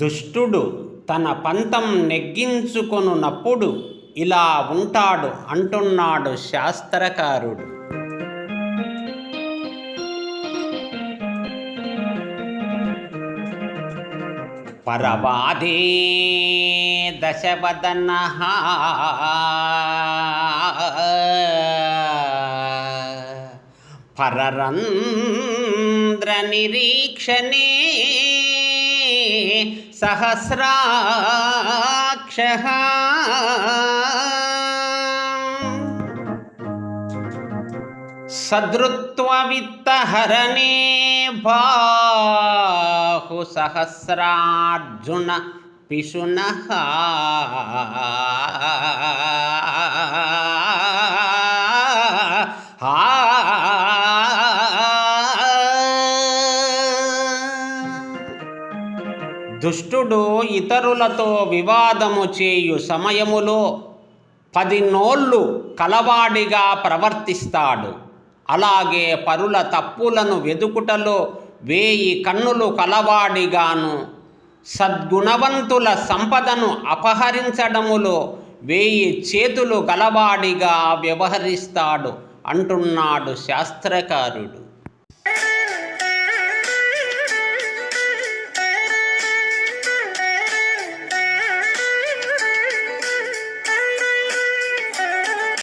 దుష్టుడు తన పంతం నెగ్గించుకొనున్నప్పుడు ఇలా ఉంటాడు అంటున్నాడు శాస్త్రకారుడు. పరవాదే దశవదన పరరంధ్ర నిరీక్షణే సహస్రాక్ష సదృత్వవిత్తహరణే బాహు సహస్రార్జున పిశున. దుష్టుడు ఇతరులతో వివాదము చేయు సమయములో పది నోళ్ళు కలవాడిగా ప్రవర్తిస్తాడు. అలాగే పరుల తప్పులను వెదుకుటలో వేయి కన్నులు కలవాడిగాను. సద్గుణవంతుల సంపదను అపహరించడములో వేయి చేతులు గలవాడిగా వ్యవహరిస్తాడు అంటున్నాడు శాస్త్రకారుడు.